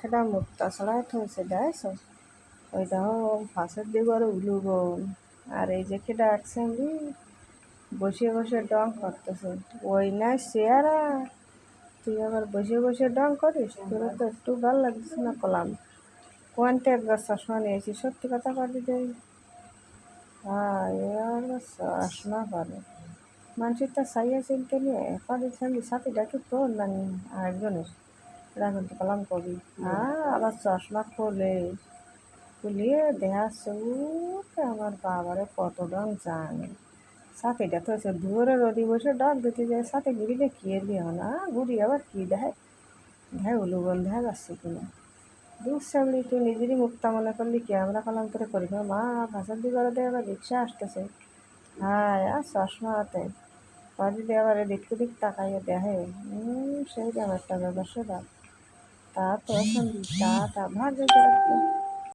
খেটা মুক্তা ছড়াই থইছে দেখ ওই দেহ ফাঁসের আর উলু আর এই যে খেটা একসঙ্গে বসে বসে ডং করতেছে। ওই না চেয়ারা তুই আবার বসে বসে ডং করিস? তোর তো একটু ভালো লাগছে না কলাম। কোয়ান্টে একবার চশমা নিয়েছি সত্যি কথা পারি দেয় এবার চশমা পারে তো সাইয়া চিনতে নিয়ে পাদের সঙ্গে সাথে ডাকি তোর না আরেকজনের কিন্তু কলাম কবি? হ্যাঁ আবার চশমা খোলে। খুলিয়ে দেহা চৌকে আমার বাবারে কত ডং জানে। সাথেটা তো সে ধরে রদি বসে ডাক দিতে যায় সাথে ঘুরি দেখি এলি না। ঘুরি আবার কি দেখায়? দেখায় উলুবন দেখা যাচ্ছে কিনা দুধ সামলি তুই নিজেরই মুক্তা মনে করলি কি আমরা কলাম করে করি মা ভাষার দিকে দেয় আবার রিক্সা আসতেছে। হ্যাঁ আর চশমা হাতে। যদি আবার এদিক দিক তাকাইয়া দেখে সেই ব্যাপারটা একটা ব্যবসা তা তো এখন, তা তা ভাগ